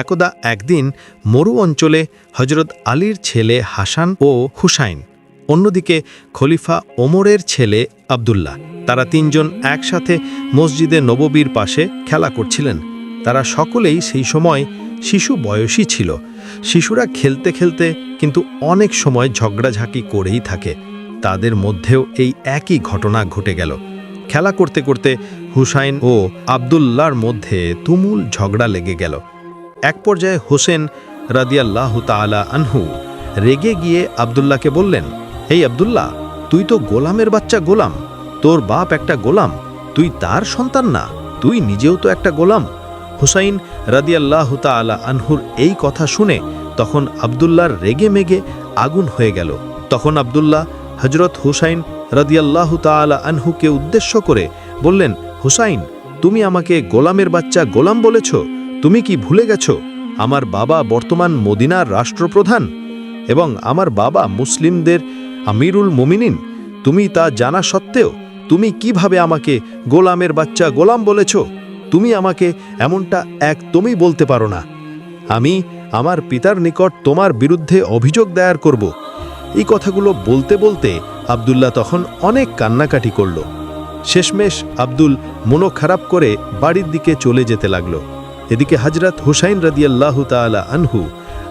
একদা একদিন মরু অঞ্চলে হজরত আলীর ছেলে হাসান ও হুসাইন, অন্যদিকে খলিফা ওমরের ছেলে আবদুল্লাহ। তারা তিনজন একসাথে মসজিদে নববীর পাশে খেলা করছিলেন। তারা সকলেই সেই সময় শিশু বয়সী ছিল। শিশুরা খেলতে খেলতে কিন্তু অনেক সময় ঝগড়াঝাঁকি করেই থাকে। তাদের মধ্যেও এই একই ঘটনা ঘটে গেল। খেলা করতে করতে হুসাইন ও আবদুল্লার মধ্যে তুমুল ঝগড়া লেগে গেল। এক পর্যায়ে হোসেন রাদিয়াল্লাহ তাআলা আনহু রেগে গিয়ে আবদুল্লাহকে বললেন এই আবদুল্লাহ, তুই তো গোলামের বাচ্চা গোলাম। তোর বাপ একটা গোলাম, তুই তার সন্তান না, তুই নিজেও তো একটা গোলাম। হুসাইন রাদিয়াল্লাহ তাআলা আনহুর এই কথা শুনে তখন আবদুল্লাহর রেগে মেগে আগুন হয়ে গেল। তখন আবদুল্লাহ হজরত হুসাইন রাদিয়াল্লাহ তাআলা আনহুকে উদ্দেশ্য করে বললেন, হুসাইন, তুমি আমাকে গোলামের বাচ্চা গোলাম বলেছ? তুমি কি ভুলে গেছো? আমার বাবা বর্তমান মদিনার রাষ্ট্রপ্রধান এবং আমার বাবা মুসলিমদের আমিরুল মুমিনিন। তুমি তা জানা সত্ত্বেও তুমি কীভাবে আমাকে গোলামের বাচ্চা গোলাম বলেছ? তুমি আমাকে এমনটা একদমই বলতে পারো না। আমি আমার পিতার নিকট তোমার বিরুদ্ধে অভিযোগ দায়ের করব। এই কথাগুলো বলতে বলতে আবদুল্লাহ তখন অনেক কান্নাকাটি করল। শেষমেশ আব্দুল মনো খারাপ করে বাড়ির দিকে চলে যেতে লাগল। এদিকে হজরত হুসাইন রাদিয়াল্লাহ তাআলা আনহু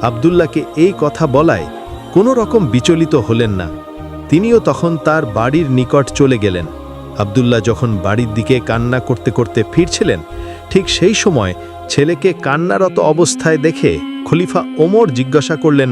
আবদুল্লাহকে এই কথা বলায়, কোনো রকম বিচলিত হলেন না। তিনিও তখন তার বাড়ির নিকট চলে গেলেন। আবদুল্লাহ যখন বাড়ির দিকে কান্না করতে করতে ফিরছিলেন, ঠিক সেই সময় ছেলেকে কান্নারত অবস্থায় দেখে খলিফা ওমর জিজ্ঞাসা করলেন,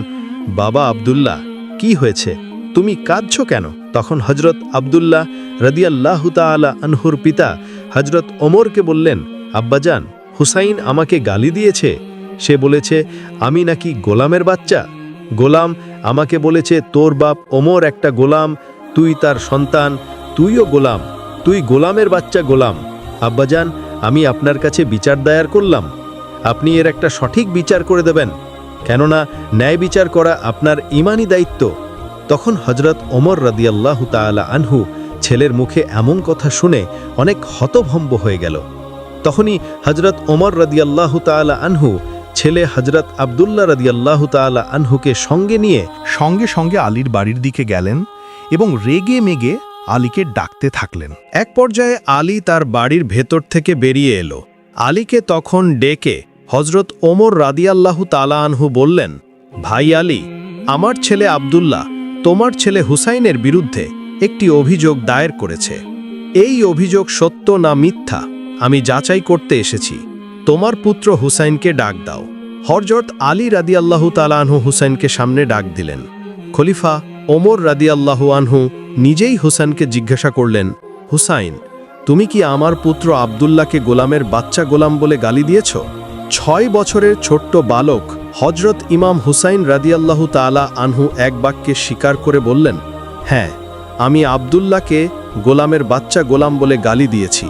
বাবা আবদুল্লাহ, কি হয়েছে? তুমি কাঁদছ কেন? তখন হজরত আবদুল্লাহ রদিয়াল্লাহ তাআলা আনহুর পিতা হজরত ওমরকে বললেন, আব্বাজান হুসাইন আমাকে গালি দিয়েছে। সে বলেছে, আমি নাকি গোলামের বাচ্চা। গোলাম আমাকে বলেছে, তোর বাপ ওমর একটা গোলাম, তুই তার সন্তান, তুইও গোলাম, তুই গোলামের বাচ্চা গোলাম। আব্বাজান, আমি আপনার কাছে বিচার দায়ার করলাম। আপনি এর একটা সঠিক বিচার করে দেবেন। কেননা, ন্যায় বিচার করা আপনার ইমানি দায়িত্ব। তখন হজরত ওমর রাদিয়াল্লাহু তাআলা আনহু ছেলের মুখে এমন কথা শুনে অনেক হতভম্ব হয়ে গেল। তখনই হজরত ওমর রাদিয়াল্লাহু তাআলা আনহু, ছেলে হজরত আবদুল্লাহ রাদিয়াল্লাহু তাআলা আনহুকে সঙ্গে নিয়ে সঙ্গে সঙ্গে আলীর বাড়ির দিকে গেলেন এবং রেগে মেগে আলীকে ডাকতে থাকলেন। এক পর্যায়ে আলী তার বাড়ির ভেতর থেকে বেরিয়ে এলো। আলীকে তখন ডেকে হজরত ওমর রাদিয়াল্লাহু তালা আনহু বললেন, ভাই আলী, আমার ছেলে আবদুল্লাহ তোমার ছেলে হুসাইনের বিরুদ্ধে একটি অভিযোগ দায়ের করেছে। এই অভিযোগ সত্য না মিথ্যা? আমি যাচাই করতে এসেছি। তোমার পুত্র হুসাইনকে ডাক দাও। হরজত আলী রাদিয়াল্লাহু তালা আনহু হুসাইনকে সামনে ডাক দিলেন। খলিফা ওমর রাদিয়াল্লাহু আনহু নিজেই হুসাইনকে জিজ্ঞাসা করলেন, হুসাইন, তুমি কি আমার পুত্র আবদুল্লাহকে গোলামের বাচ্চা গোলাম বলে গালি দিয়েছ? ছয় বছরের ছোট্ট বালক হজরত ইমাম হুসাইন রাদিয়াল্লাহু তাআলা আনহু এক বাক্যে স্বীকার করে বললেন হ্যাঁ আমি আবদুল্লাহকে গোলামের বাচ্চা গোলাম বলে গালি দিয়েছি।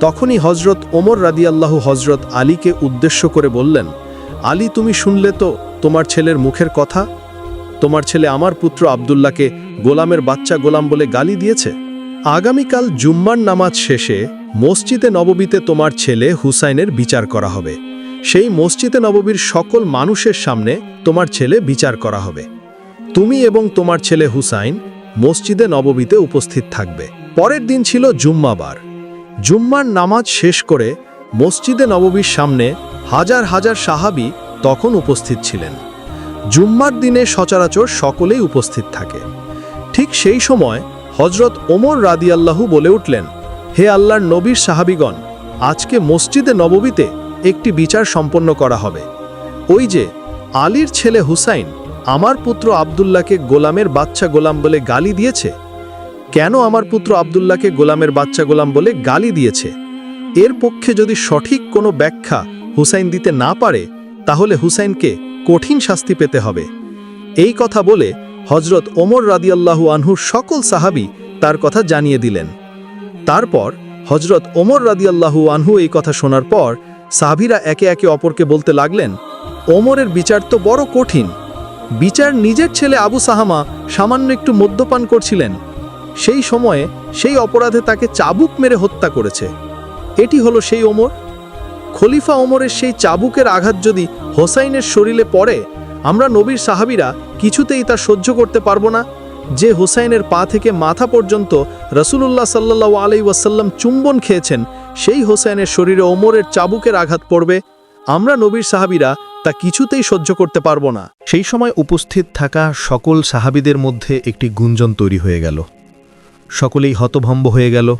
তখনই হজরত ওমর রাদিয়াল্লাহু হজরত আলীকে উদ্দেশ্য করে বললেন, আলী, তুমি শুনলে তো তোমার ছেলের মুখের কথা? তোমার ছেলে আমার পুত্র আবদুল্লাহকে গোলামের বাচ্চা গোলাম বলে গালি দিয়েছে? আগামীকাল জুম্মার নামাজ শেষে মসজিদে নববীতে তোমার ছেলে হুসাইনের বিচার করা হবে। সেই মসজিদে নববীর সকল মানুষের সামনে তোমার ছেলে বিচার করা হবে। তুমি এবং তোমার ছেলে হুসাইন মসজিদে নববীতে উপস্থিত থাকবে। পরের দিন ছিল জুম্মাবার। জুম্মার নামাজ শেষ করে মসজিদে নববীর সামনে হাজার হাজার সাহাবি তখন উপস্থিত ছিলেন। জুম্মার দিনে সচরাচর সকলেই উপস্থিত থাকে। ঠিক সেই সময় হজরত ওমর রাদিয়াল্লাহু বলে উঠলেন, হে আল্লাহর নবীর সাহাবিগণ, আজকে মসজিদে নববীতে একটি বিচার সম্পন্ন করা হবে। ওই যে আলীর ছেলে হুসাইন, আমার পুত্র আবদুল্লাহকে গোলামের বাচ্চা গোলাম বলে গালি দিয়েছে কেন আমার পুত্র আবদুল্লাহকে গোলামের বাচ্চা গোলাম বলে গালি দিয়েছে? এর পক্ষে যদি সঠিক কোনো ব্যাখ্যা হুসাইন দিতে না পারে, তাহলে হুসাইনকে কঠিন শাস্তি পেতে হবে। এই কথা বলে হজরত ওমর রাদিয়াল্লাহু আনহুর সকল সাহাবি তার কথা জানিয়ে দিলেন। তারপর হজরত ওমর রাদিয়াল্লাহু আনহু এই কথা শোনার পর সাহাবিরা একে একে অপরকে বলতে লাগলেন, ওমরের বিচার তো বড় কঠিন। বিচার নিজের ছেলে আবু সাহামা সামান্য একটু মদ্যপান করছিলেন সেই সময়ে সেই অপরাধে তাকে চাবুক মেরে হত্যা করেছে। এটি হলো সেই ওমর। খলিফা ওমরের সেই চাবুকের আঘাত যদি হোসাইনের শরীরে পড়ে, আমরা নবীর সাহাবিরা কিছুতেই তা সহ্য করতে পারব না। যে হোসাইনের পা থেকে মাথা পর্যন্ত রসুলুল্লাহ সাল্লাহ আলাই ওয়াসাল্লাম চুম্বন খেয়েছেন, সেই হোসাইনের শরীরে ওমরের চাবুকের আঘাত পড়বে। আমরা নবীর সাহাবিরা তা কিছুতেই সহ্য করতে পারব না। সেই সময় উপস্থিত থাকা সকল সাহাবিদের মধ্যে একটি গুঞ্জন তৈরি হয়ে গেল। সকলেই হতভম্ব হয়ে গেল।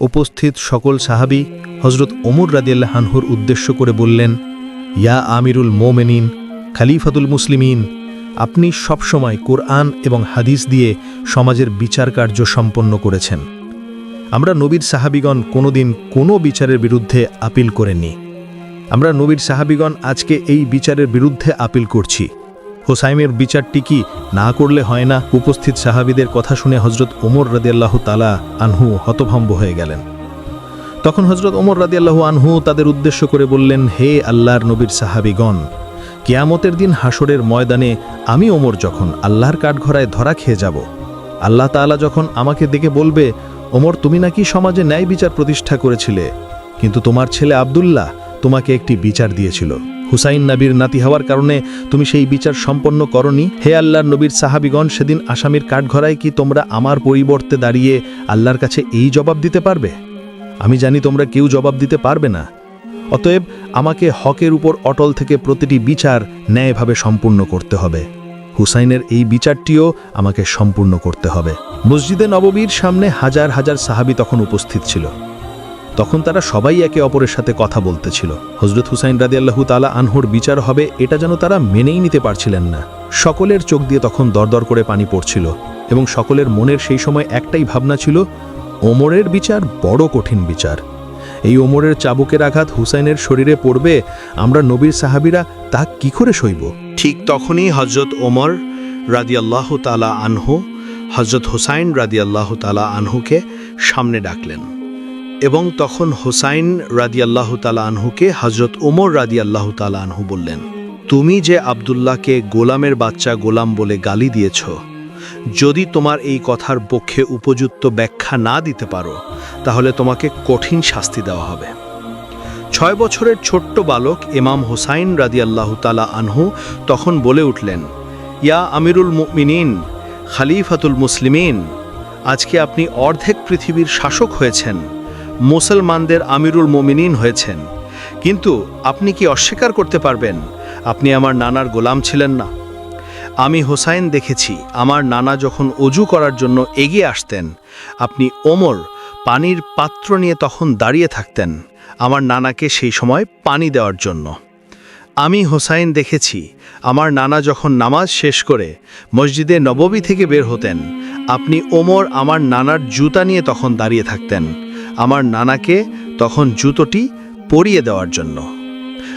উপস্থিত সকল সাহাবি হজরত ওমর রাদিয়াল্লাহানহুর উদ্দেশ্য করে বললেন, ইয়া আমিরুল মোমেনিন, খালিফাতুল মুসলিমিন, আপনি সবসময় কোরআন এবং হাদিস দিয়ে সমাজের বিচার কার্য সম্পন্ন করেছেন। আমরা নবীর সাহাবিগণ কোনোদিন কোনো বিচারের বিরুদ্ধে আপিল করেনি আমরা নবীর সাহাবিগণ আজকে এই বিচারের বিরুদ্ধে আপিল করছি। হোসাইমের বিচারটি কি না করলে হয় না উপস্থিত সাহাবিদের কথা শুনে হজরত ওমর রাদিয়াল্লাহু তালা আনহু হতভম্ব হয়ে গেলেন। তখন হজরত ওমর রাদিয়াল্লাহু আনহু তাদের উদ্দেশ্য করে বললেন, হে আল্লাহর নবীর সাহাবিগণ, কেয়ামতের দিন হাসরের ময়দানে আমি ওমর যখন আল্লাহর কাঠঘরায় ধরা খেয়ে যাব, আল্লাহ তাআলা যখন আমাকে দেখে বলবে, ওমর, তুমি নাকি সমাজে ন্যায় বিচার প্রতিষ্ঠা করেছিলে, কিন্তু তোমার ছেলে আব্দুল্লাহ তোমাকে একটি বিচার দিয়েছিল। হুসাইন নবীর নাতি হওয়ার কারণে তুমি সেই বিচার সম্পন্ন করনি। হে আল্লাহর নবীর সাহাবিগণ, সেদিন আসামির কাঠঘরায় কি তোমরা আমার পরিবর্তে দাঁড়িয়ে আল্লাহর কাছে এই জবাব দিতে পারবে? আমি জানি তোমরা কেউ জবাব দিতে পারবে না। অতএব আমাকে হকের উপর অটল থেকে প্রতিটি বিচার ন্যায়ভাবে সম্পূর্ণ করতে হবে। হুসাইনের এই বিচারটিও আমাকে সম্পূর্ণ করতে হবে। মসজিদে নববীর সামনে হাজার হাজার সাহাবি তখন উপস্থিত ছিল। তখন তারা সবাই একে অপরের সাথে কথা বলতেছিল। হজরত হুসাইন রাদিয়াল্লাহু তালা আনহুর বিচার হবে, এটা যেন তারা মেনেই নিতে পারছিলেন না। সকলের চোখ দিয়ে তখন দরদর করে পানি পড়ছিল এবং সকলের মনের সেই সময় একটাই ভাবনা ছিল, ওমরের বিচার বড় কঠিন বিচার। এই ওমরের চাবুকের আঘাত হুসাইনের শরীরে পড়বে, আমরা নবীর সাহাবিরা তা কি করে সইব? ঠিক তখনই হজরত ওমর রাদিয়াল্লাহ তালা আনহু হজরত হুসাইন রাদিয়াল্লাহ তালা আনহুকে সামনে ডাকলেন। এবং তখন হুসাইন রাদিয়াল্লাহ তালা আনহুকে হজরত ওমর রাদিয়াল্লাহ তালা আনহু বললেন, তুমি যে আবদুল্লাহকে গোলামের বাচ্চা গোলাম বলে গালি দিয়েছ, যদি তোমার এই কথার পক্ষে উপযুক্ত ব্যাখ্যা না দিতে পারো, তাহলে তোমাকে কঠিন শাস্তি দেওয়া হবে। ছয় বছরের ছোট্ট বালক ইমাম হোসাইন রাদিয়াল্লাহ তালা আনহু তখন বলে উঠলেন, ইয়া আমিরুল মুমিনিন, খালিফাতুল মুসলিমিন, আজকে আপনি অর্ধেক পৃথিবীর শাসক হয়েছেন মুসলমানদের আমিরুল মোমিনিন হয়েছেন। কিন্তু আপনি কি অস্বীকার করতে পারবেন? আপনি আমার নানার গোলাম ছিলেন না। আমি হোসাইন দেখেছি, আমার নানা যখন অজু করার জন্য এগিয়ে আসতেন, আপনি ওমর পানির পাত্র নিয়ে তখন দাঁড়িয়ে থাকতেন, আমার নানাকে সেই সময় পানি দেওয়ার জন্য। আমি হোসাইন দেখেছি, আমার নানা যখন নামাজ শেষ করে মসজিদে নববী থেকে বের হতেন, আপনি ওমর আমার নানার জুতা নিয়ে তখন দাঁড়িয়ে থাকতেন। আমার নানাকে তখন জুতোটি পরিয়ে দেওয়ার জন্য।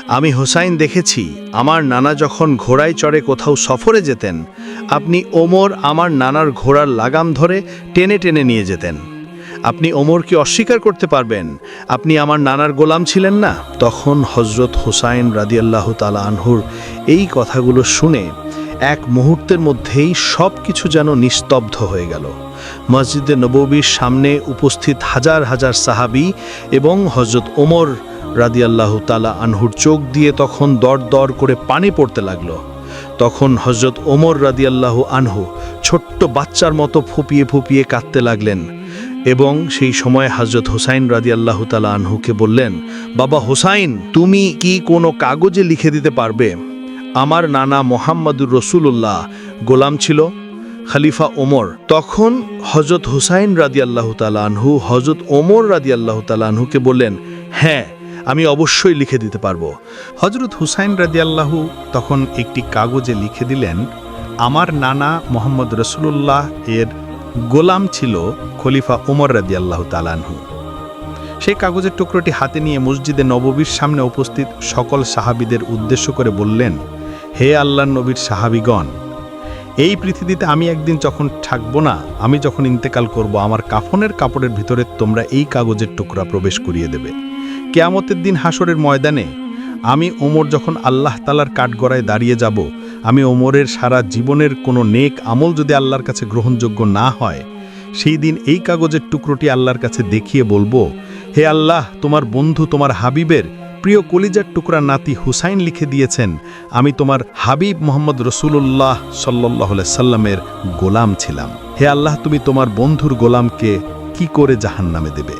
আমি হোসাইন দেখেছি, আমার নানা যখন ঘোড়ায় চড়ে কোথাও সফরে যেতেন, আপনি ওমর আমার নানার ঘোড়ার লাগাম ধরে টেনে টেনে নিয়ে যেতেন। আপনি ওমরকে অস্বীকার করতে পারবেন, আপনি আমার নানার গোলাম ছিলেন না। তখন হজরত হোসাইন রাদিয়াল্লাহ তালা আনহুর এই কথাগুলো শুনে এক মুহূর্তের মধ্যেই সব কিছু যেন নিস্তব্ধ হয়ে গেল। মসজিদে নববীর সামনে উপস্থিত হাজার হাজার সাহাবি এবং হজরত ওমর রাদিয়াল্লাহ তালা আনহুর চোখ দিয়ে তখন দর দর করে পানি পড়তে লাগল। তখন হজরত ওমর রাদিয়াল্লাহু আনহু ছোট্ট বাচ্চার মতো ফুপিয়ে ফুপিয়ে কাঁদতে লাগলেন এবং সেই সময় হজরত হোসাইন রাদিয়াল্লাহু তালা আনহুকে বললেন, বাবা হোসাইন, তুমি কি কোনো কাগজে লিখে দিতে পারবে? আমার নানা মোহাম্মদুর রসুল্লাহ গোলাম ছিল খলিফা ওমর। তখন হজরত হুসাইন রাদিয়াল্লাহু তালা আনহু হজরত ওমর রাদিয়াল্লাহু তালা আনহুকে বললেন হ্যাঁ আমি অবশ্যই লিখে দিতে পারব। হজরত হুসাইন রাদি আল্লাহু তখন একটি কাগজে লিখে দিলেন, আমার নানা মোহাম্মদ রসুল্লাহ এর গোলাম ছিল খলিফা ওমর রাদিয়াল্লাহু তালানহু সেই কাগজের টুকরোটি হাতে নিয়ে মসজিদে নববীর সামনে উপস্থিত সকল সাহাবিদের উদ্দেশ্য করে বললেন, হে আল্লাহ নবীর সাহাবিগণ এই পৃথিবীতে আমি একদিন যখন থাকব না, আমি যখন ইন্তেকাল করব, আমার কাফনের কাপড়ের ভিতরে তোমরা এই কাগজের টুকরা প্রবেশ করিয়ে দেবে। কেয়ামতের দিন হাসরের ময়দানে আমি ওমর যখন আল্লাহ তালার কাঠগড়ায় দাঁড়িয়ে যাব, আমি ওমরের সারা জীবনের কোনো নেক আমল যদি আল্লাহর কাছে গ্রহণযোগ্য না হয়, সেই দিন এই কাগজের টুকরোটি আল্লাহর কাছে দেখিয়ে বলব, হে আল্লাহ, তোমার বন্ধু তোমার হাবিবের প্রিয় কলিজার টুকরা নাতি হুসাইন লিখে দিয়েছেন, আমি তোমার হাবিব মোহাম্মদ রসুল্লাহ সাল্লাহ সাল্লামের গোলাম ছিলাম। হে আল্লাহ, তুমি তোমার বন্ধুর গোলামকে কি করে জাহান্নামে দেবে?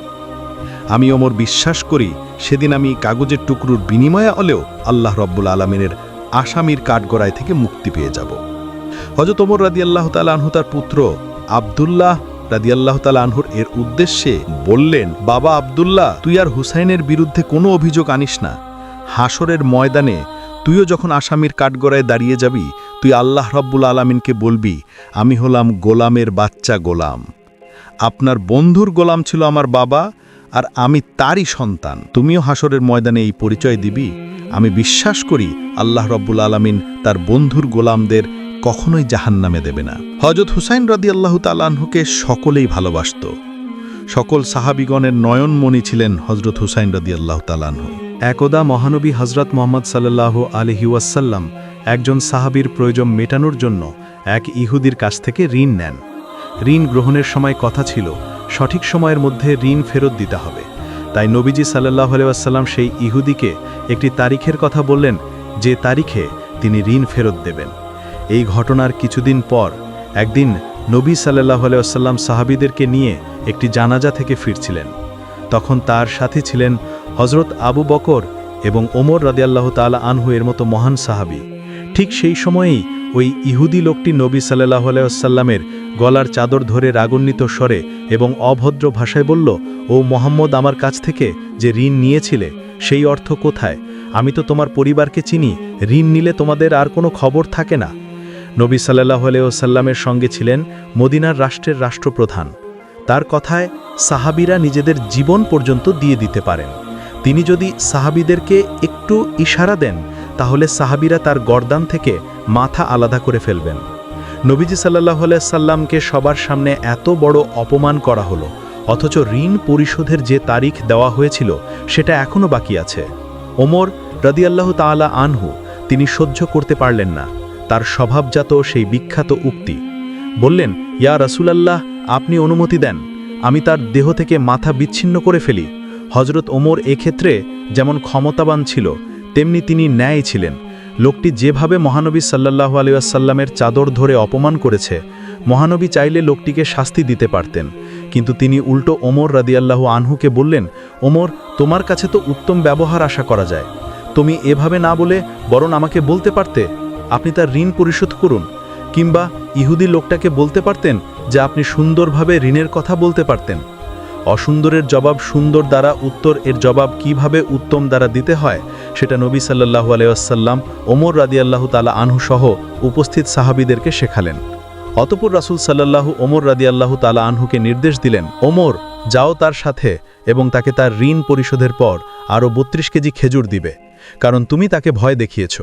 আমি ওমর বিশ্বাস করি, সেদিন আমি কাগজের টুকরোর বিনিময়ে হলেও আল্লাহ রব্বুল আলমিনের আসামির কাঠগড়ায় থেকে মুক্তি পেয়ে যাব। হজরত ওমর রাদি আল্লাহ আনহু তার পুত্র আবদুল্লাহ রাদি আল্লাহ আনহুর এর উদ্দেশ্যে বললেন, বাবা আবদুল্লাহ, তুই আর হুসাইনের বিরুদ্ধে কোনো অভিযোগ আনিস না। হাসরের ময়দানে তুইও যখন আসামির কাঠগড়ায় দাঁড়িয়ে যাবি, তুই আল্লাহ রব্বুল আলমিনকে বলবি, আমি হলাম গোলামের বাচ্চা গোলাম। আপনার বন্ধুর গোলাম ছিল আমার বাবা, আর আমি তারই সন্তান। তুমিও হাসরের ময়দানে এই পরিচয় দিবি। আমি বিশ্বাস করি আল্লাহ রব্বুল আলমিন তার বন্ধুর গোলামদের কখনোই জাহান্নামে দেবে না। হজরত হুসাইন রদি আল্লাহ তালাহুকে সকলেই ভালোবাসত। সকল সাহাবিগণের নয়নমণি ছিলেন হজরত হুসাইন রদি আল্লাহ তালাহু একদা মহানবী হজরত মোহাম্মদ সাল্লাহ আলহি ওয়াসাল্লাম একজন সাহাবীর প্রয়োজন মেটানোর জন্য এক ইহুদির কাছ থেকে ঋণ নেন। ঋণ গ্রহণের সময় কথা ছিল, সঠিক সময়ের মধ্যে ঋণ ফেরত দিতে হবে। তাই নবীজি সাল্লাহ আলাইসাল্লাম সেই ইহুদিকে একটি তারিখের কথা বললেন, যে তারিখে তিনি ঋণ ফেরত দেবেন। এই ঘটনার কিছুদিন পর একদিন নবী সাল্লাহ আলাইসাল্লাম সাহাবিদেরকে নিয়ে একটি জানাজা থেকে ফিরছিলেন। তখন তার সাথে ছিলেন হজরত আবু বকর এবং ওমর রাদিয়াল্লাহ তালা আনহু এর মতো মহান সাহাবি। ঠিক সেই সময়েই ওই ইহুদি লোকটি নবী সাল্লাহ আলাইসাল্লামের গলার চাদর ধরে রাগান্বিত স্বরে এবং অভদ্র ভাষায় বলল, ও মোহাম্মদ, আমার কাছ থেকে যে ঋণ নিয়েছিলে সেই অর্থ কোথায়? আমি তো তোমার পরিবারকে চিনি, ঋণ নিলে তোমাদের আর কোনো খবর থাকে না। নবী সাল্লাহ আলাইসাল্লামের সঙ্গে ছিলেন মদিনার রাষ্ট্রের রাষ্ট্রপ্রধান। তার কথায় সাহাবিরা নিজেদের জীবন পর্যন্ত দিয়ে দিতে পারেন। তিনি যদি সাহাবিদেরকে একটু ইশারা দেন, তাহলে সাহাবিরা তার গর্দান থেকে মাথা আলাদা করে ফেলবেন। নবীজি সাল্লাহ সাল্লামকে সবার সামনে এত বড় অপমান করা হলো, অথচ ঋণ পরিশোধের যে তারিখ দেওয়া হয়েছিল, সেটা এখনও বাকি আছে। ওমর রদিয়াল্লাহ তাআলা আনহু, তিনি সহ্য করতে পারলেন না। তার স্বভাবজাত সেই বিখ্যাত উক্তি। বললেন, ইয়া রাসূলাল্লাহ, আপনি অনুমতি দেন। আমি তার দেহ থেকে মাথা বিচ্ছিন্ন করে ফেলি। হজরত ওমর এক্ষেত্রে যেমন ক্ষমতাবান ছিল, তেমনি তিনি ন্যায় ছিলেন। লোকটি যেভাবে মহানবী সাল্লাহ আলিয়াসাল্লামের চাদর ধরে অপমান করেছে, মহানবী চাইলে লোকটিকে শাস্তি দিতে পারতেন। কিন্তু তিনি উল্টো ওমর রাদিয়াল্লাহু আনহুকে বললেন, ওমর, তোমার কাছে তো উত্তম ব্যবহার আশা করা যায়। তুমি এভাবে না বলে বরং আমাকে বলতে পারতে আপনি তার ঋণ পরিশোধ করুন, কিংবা ইহুদি লোকটাকে বলতে পারতেন যে আপনি সুন্দরভাবে ঋণের কথা বলতে পারতেন। অসুন্দরের জবাব সুন্দর দ্বারা উত্তর, এর জবাব কীভাবে উত্তম দ্বারা দিতে হয়, সেটা নবী সাল্লাহু আলাইসাল্লাম ওমর রাদিয়াল্লাহু তালা আনহু সহ উপস্থিত সাহাবিদেরকে শেখালেন। অতপর রাসুল সাল্লাল্লাহু, ওমর রাদিয়াল্লাহু তালা আনহুকে নির্দেশ দিলেন, ওমর, যাও তার সাথে এবং তাকে তার ঋণ পরিশোধের পর আরও বত্রিশ কেজি খেজুর দিবে, কারণ তুমি তাকে ভয় দেখিয়েছ।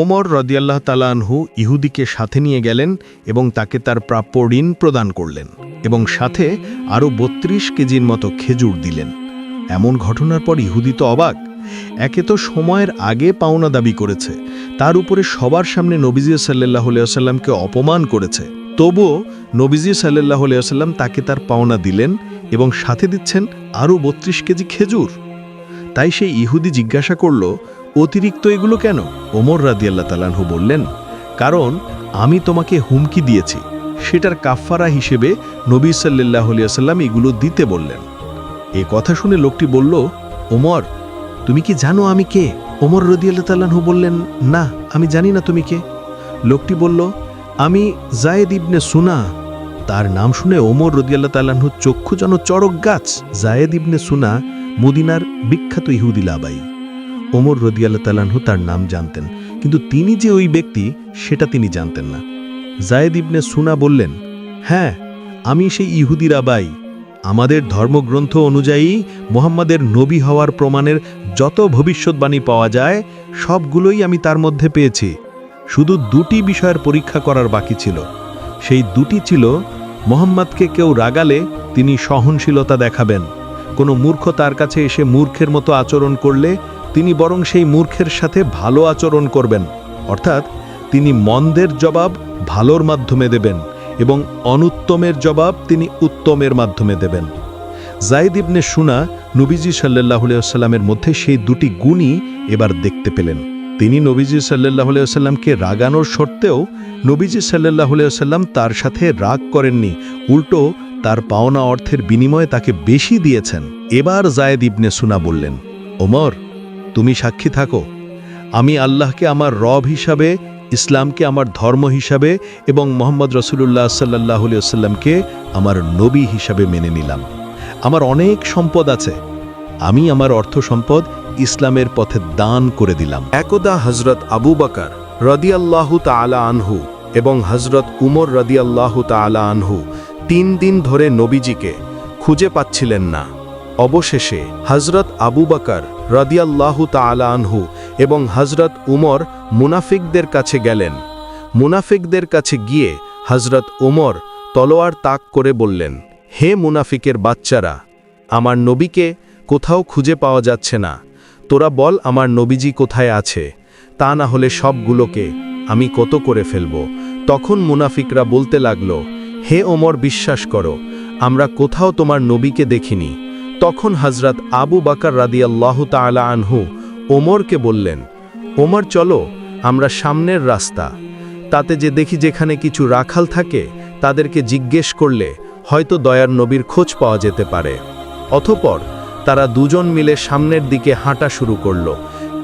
ওমর রদিয়াল্লাহ তালানহু ইহুদিকে সাথে নিয়ে গেলেন এবং তাকে তার প্রাপ্য ঋণ প্রদান করলেন এবং সাথে আরও বত্রিশ কেজির মতো খেজুর দিলেন। এমন ঘটনার পর ইহুদি তো অবাক। একে তো সময়ের আগে পাওনা দাবি করেছে। তার উপরে সবার সামনে নবীজি সাল্লাহ আলিয়াসাল্লামকে অপমান করেছে। তবুও নবীজি সাল্লাহ আলিয়াসাল্লাম তাকে তার পাওনা দিলেন এবং সাথে দিচ্ছেন আরও বত্রিশ কেজি খেজুর। তাই সেই ইহুদি জিজ্ঞাসা করল অতিরিক্ত এগুলো কেন? ওমর রাদিয়াল্লাহ তালানহু বললেন, কারণ আমি তোমাকে হুমকি দিয়েছি। সেটার কাফফারা হিসেবে নবী সাল্লাহ আলিয়াসাল্লাম এগুলো দিতে বললেন। এ কথা শুনে লোকটি বলল, ওমর, তুমি কি জানো আমি কে? ওমর রদিয়াল্লাহ তাল্লাহু বললেন, না, আমি জানি না তুমি কে। লোকটি বলল, আমি জায়েদ ইবনে সুনা। তার নাম শুনে ওমর রদিয়াল্লাহ তাল্লাহু চক্ষু যেন চড়ক গাছ। জায়েদ ইবনে সুনা মদিনার বিখ্যাত ইহুদি লাবাই। ওমর রদিয়াল্লাহ তার নাম জানতেন। কিন্তু তিনি যে ওই ব্যক্তি, সেটা তিনি জানতেন না। জায়েদ ইবনে সুনা বললেন হ্যাঁ আমি সেই ইহুদি রাবাই। আমাদের ধর্মগ্রন্থ অনুযায়ী মোহাম্মদের নবী হওয়ার প্রমাণের যত ভবিষ্যৎবাণী পাওয়া যায়, সবগুলোই আমি তার মধ্যে পেয়েছি। শুধু দুটি বিষয়ের পরীক্ষা করার বাকি ছিল। সেই দুটি ছিল, মোহাম্মদকে কেউ রাগালে তিনি সহনশীলতা দেখাবেন। কোনো মূর্খ তার কাছে এসে মূর্খের মতো আচরণ করলে তিনি বরং সেই মূর্খের সাথে ভালো আচরণ করবেন, অর্থাৎ তিনি মন্দের জবাব ভালোর মাধ্যমে দেবেন এবং অনুত্তমের জবাব তিনি উত্তমের মাধ্যমে দেবেন। জাইদ ইবনে সুনা নবীজি সাল্লাহ সাল্লামের মধ্যে সেই দুটি গুণই এবার দেখতে পেলেন। তিনি নবীজি সাল্লাহ সাল্লামকে রাগানোর সত্ত্বেও নবীজি সাল্লাহ সাল্লাম তার সাথে রাগ করেননি, উল্টো তার পাওনা অর্থের বিনিময়ে তাকে বেশি দিয়েছেন। এবার জায়েদ ইবনে সুনা বললেন, ওমর তুমি সাক্ষী থাকো। আমি আল্লাহকে আমার রব হিসাবে, ইসলামকে আমার ধর্ম হিসাবে এবং মোহাম্মদ রসুল্লাহ সাল্লাহ সাল্লামকে আমার নবী হিসাবে মেনে নিলাম। আমার অনেক সম্পদ আছে। আমি আমার অর্থ সম্পদ ইসলামের পথে দান করে দিলাম। একদা হজরত আবু বাকার রদিয়াল্লাহু তালা আনহু এবং হজরত উমর রদিয়াল্লাহু তালা আনহু তিন দিন ধরে নবীজিকে খুঁজে পাচ্ছিলেন না। অবশেষে হজরত আবু বাকার রদিয়াল্লাহু তালা আনহু এবং হজরত উমর মুনাফিকদের কাছে গেলেন। মুনাফিকদের কাছে গিয়ে হজরত উমর তলোয়ার তাক করে বললেন, হে মুনাফিকের বাচ্চারা, আমার নবীকে কোথাও খুঁজে পাওয়া যাচ্ছে না। তোরা বল আমার নবীজি কোথায় আছে? তা না হলে সবগুলোকে আমি কত করে ফেলব? তখন মুনাফিকরা বলতে লাগল, হে ওমর, বিশ্বাস করো, আমরা কোথাও তোমার নবীকে দেখিনি। তখন হজরত আবু বাকার রাদিয়াল্লাহু তাআলা আনহু ওমরকে বললেন, ওমর, চলো, আমরা সামনের রাস্তা। তাতে যে দেখি যেখানে কিছু রাখাল থাকে, তাদেরকে জিজ্ঞেস করলে হয়তো দয়ার নবীর খোঁজ পাওয়া যেতে পারে। অথপর তারা দুজন মিলে সামনের দিকে হাঁটা শুরু করল।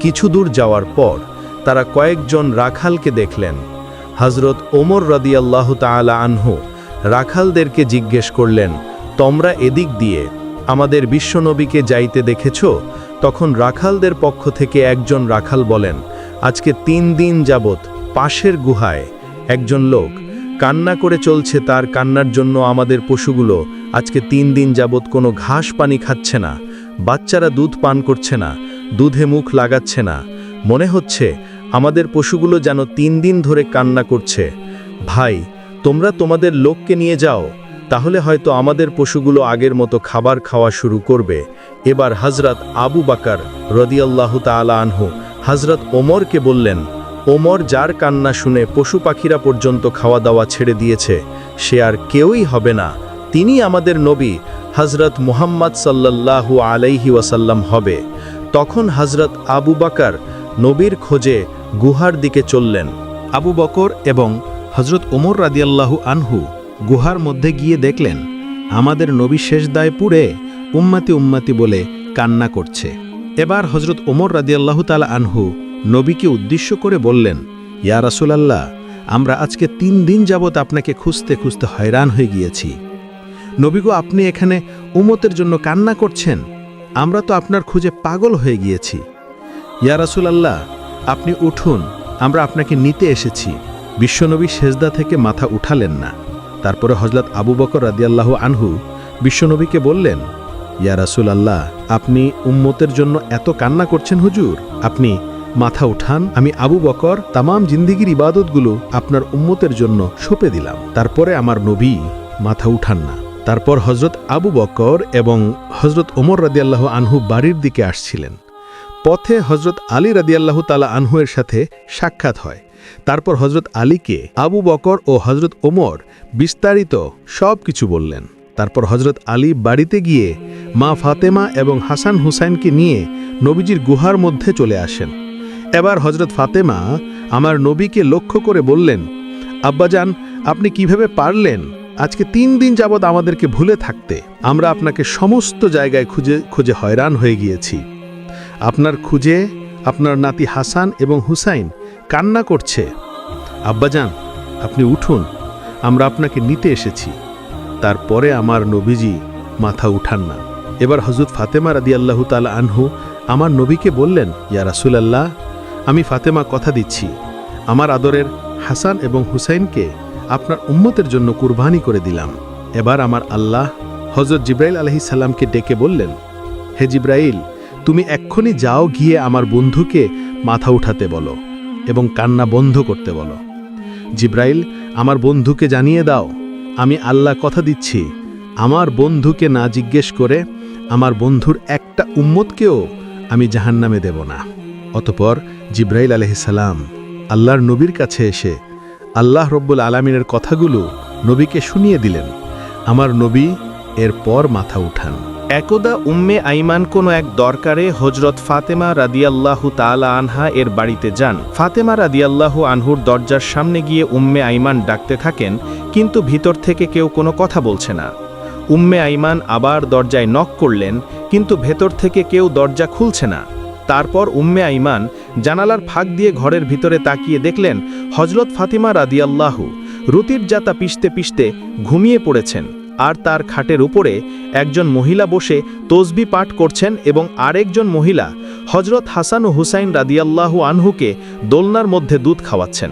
কিছু দূর যাওয়ার পর তারা কয়েকজন রাখালকে দেখলেন। হজরত ওমর রদিয়াল্লাহ তাআলা আনহু রাখালদেরকে জিজ্ঞেস করলেন, তোমরা এদিক দিয়ে আমাদের বিশ্বনবীকে যাইতে দেখেছ? তখন রাখালদের পক্ষ থেকে একজন রাখাল বলেন, আজকে তিন দিন যাবত পাশের গুহায় একজন লোক কান্না করে চলছে তার কান্নার জন্য আমাদের পশুগুলো। আজকে তিন দিন যাবত কোনো ঘাস পানি খাচ্ছে না, বাচ্চারা দুধ পান করছে না, দুধে মুখ লাগাচ্ছে না। মনে হচ্ছে আমাদের পশুগুলো যেন তিন দিন ধরে কান্না করছে। ভাই, তোমরা তোমাদের লোককে নিয়ে যাও। তাহলে হয়তো আমাদের পশুগুলো আগের মতো খাবার খাওয়া শুরু করবে। এবার হজরত আবু বাকার রদিয়াল্লাহু তালা আনহু হজরত ওমরকে বললেন, ওমর যার কান্না শুনে পশু পাখিরা পর্যন্ত খাওয়া দাওয়া ছেড়ে দিয়েছে, সে আর কেউই হবে না। তিনি আমাদের নবী হজরত মুহাম্মদ সাল্লাল্লাহু আলাইহি ওয়াসাল্লাম হবে। তখন হজরত আবু বাকার নবীর খোঁজে গুহার দিকে চললেন। আবু বকর এবং হজরত ওমর রাদিয়াল্লাহু আনহু গুহার মধ্যে গিয়ে দেখলেন, আমাদের নবী শেষ দায় পুড়ে উম্মাতি উম্মাতি বলে কান্না করছে। এবার হজরত ওমর রাদিয়াল্লাহু তালা আনহু নবীকে উদ্দেশ্য করে বললেন, ইয়া রাসুলাল্লাহ, আমরা আজকে তিন দিন যাবৎ আপনাকে খুঁজতে খুঁজতে হয়রান হয়ে গিয়েছি। নবীগো আপনি এখানে উমতের জন্য কান্না করছেন। আমরা তো আপনার খুঁজে পাগল হয়ে গিয়েছি। ইয়া রাসুলাল্লাহ, আপনি উঠুন, আমরা আপনাকে নিতে এসেছি। বিশ্বনবী সেজদা থেকে মাথা উঠালেন না। তারপরে হজরত আবু বকর রাদিয়াল্লাহ আনহু বিশ্বনবীকে বললেন, ইয়া রাসুল আল্লাহ আপনি উম্মতের জন্য এত কান্না করছেন হুজুর। আপনি মাথা উঠান, আমি আবু বকর, তামাম জিন্দিগির ইবাদতগুলো আপনার উম্মতের জন্য সঁপে দিলাম। তারপরে আমার নবী মাথা উঠান না। তারপর হজরত আবু বকর এবং হজরত ওমর রাদিয়াল্লাহ আনহু বাড়ির দিকে আসছিলেন। পথে হজরত আলী রাদিয়াল্লাহ তালা আনহুয়ের সাথে সাক্ষাৎ হয়। তারপর হজরত আলীকে আবু বকর ও হজরত ওমর বিস্তারিত সব কিছু বললেন। তারপর হজরত আলী বাড়িতে গিয়ে মা ফাতেমা এবং হাসান হুসাইনকে নিয়ে নবীজির গুহার মধ্যে চলে আসেন। এবার হজরত ফাতেমা আমার নবীকে লক্ষ্য করে বললেন আব্বাজান আপনি কীভাবে পারলেন আজকে তিন দিন যাবৎ আমাদেরকে ভুলে থাকতে? আমরা আপনাকে সমস্ত জায়গায় খুঁজে খুঁজে হয়রান হয়ে গিয়েছি। আপনার খুঁজে আপনার নাতি হাসান এবং হুসাইন কান্না করছে। আব্বাজান, আপনি উঠুন, আমরা আপনাকে নিতে এসেছি। তারপরে আমার নবীজি মাথা উঠান না। এবার হজরত ফাতেমা রাদি আল্লাহ তালা আনহু আমার নবীকে বললেন, ইয়া রাসুলাল্লাহ, আমি ফাতেমা কথা দিচ্ছি। আমার আদরের হাসান এবং হুসাইনকে আপনার উম্মতের জন্য কুরবানি করে দিলাম। এবার আমার আল্লাহ হজরত জিব্রাইল আলহি সাল্লামকে ডেকে বললেন, হে জিব্রাইল, তুমি এক্ষুনি যাও গিয়ে আমার বন্ধুকে মাথা উঠাতে বলো। এবং কান্না বন্ধ করতে বলো। জিব্রাইল, আমার বন্ধুকে জানিয়ে দাও, আমি আল্লাহ কথা দিচ্ছি। আমার বন্ধুকে না জিজ্ঞেস করে আমার বন্ধুর একটা উম্মতকেও আমি জাহান্নামে দেব না। অতপর জিব্রাইল আলহিসাল্লাম আল্লাহর নবীর কাছে এসে আল্লাহ রব্বুল আলমিনের কথাগুলো নবীকে শুনিয়ে দিলেন। আমার নবী এরপর মাথা উঠান। একদা উম্মে আইমান কোনো এক দরকারে হজরত ফাতেমা রাদিয়াল্লাহু তালা আনহা এর বাড়িতে যান। ফাতেমা রাদিয়াল্লাহু আনহুর দরজার সামনে গিয়ে উম্মে আইমান ডাকতে থাকেন, কিন্তু ভিতর থেকে কেউ কোনো কথা বলছে না। উম্মে আইমান আবার দরজায় নক করলেন, কিন্তু ভেতর থেকে কেউ দরজা খুলছে না। তারপর উম্মে আইমান জানালার ফাঁক দিয়ে ঘরের ভিতরে তাকিয়ে দেখলেন হজরত ফাতিমা রাদিয়াল্লাহু রুতির জাতা পিষতে পিষতে ঘুমিয়ে পড়েছেন। আর তার খাটের উপরে একজন মহিলা বসে তসবি পাঠ করছেন এবং আরেকজন মহিলা হজরত হাসান হুসাইন রাদিয়াল্লাহু আনহুকে দোলনার মধ্যে দুধ খাওয়াচ্ছেন।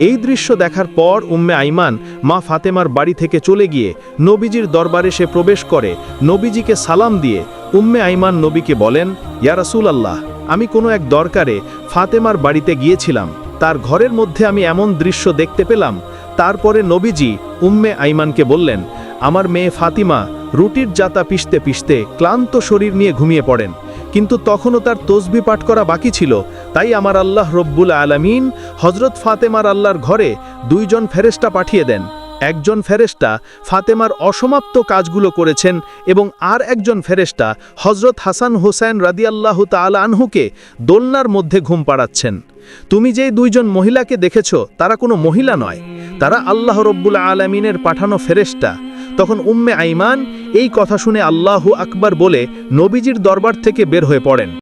এই দৃশ্য দেখার পর উম্মে আইমান মা ফাতেমার বাড়ি থেকে চলে গিয়ে নবীজির দরবারে সে প্রবেশ করে, নবীজিকে সালাম দিয়ে উম্মে আইমান নবীকে বলেন, ইয়া রাসূল আল্লাহ আমি কোনো এক দরকারে ফাতেমার বাড়িতে গিয়েছিলাম। তার ঘরের মধ্যে আমি এমন দৃশ্য দেখতে পেলাম। তারপরে নবীজি উম্মে আইমানকে বললেন আমার মেয়ে ফাতিমা রুটির জাতা পিষতে পিষতে ক্লান্ত শরীর নিয়ে ঘুমিয়ে পড়েন। কিন্তু তখনও তার তসবি পাঠ করা বাকি ছিল। তাই আমার আল্লাহ রব্বুল আলামিন হজরত ফাতেমার আল্লাহর ঘরে দুইজন ফেরেস্তা পাঠিয়ে দেন। একজন ফেরেস্তা ফাতেমার অসমাপ্ত কাজগুলো করেছেন এবং আর একজন ফেরেস্তা হজরত হাসান হোসেন রাদিয়াল্লাহু তাআলা আনহুকে দোলনার মধ্যে ঘুম পাড়াচ্ছেন। তুমি যে দুইজন মহিলাকে দেখেছ, তারা কোনো মহিলা নয়। তারা আল্লাহ রব্বুল আলমিনের পাঠানো ফেরেস্তা তখন উম্মে আইমান এই কথা শুনে আল্লাহু আকবার বলে নবীজির দরবার থেকে বের হয়ে পড়েন।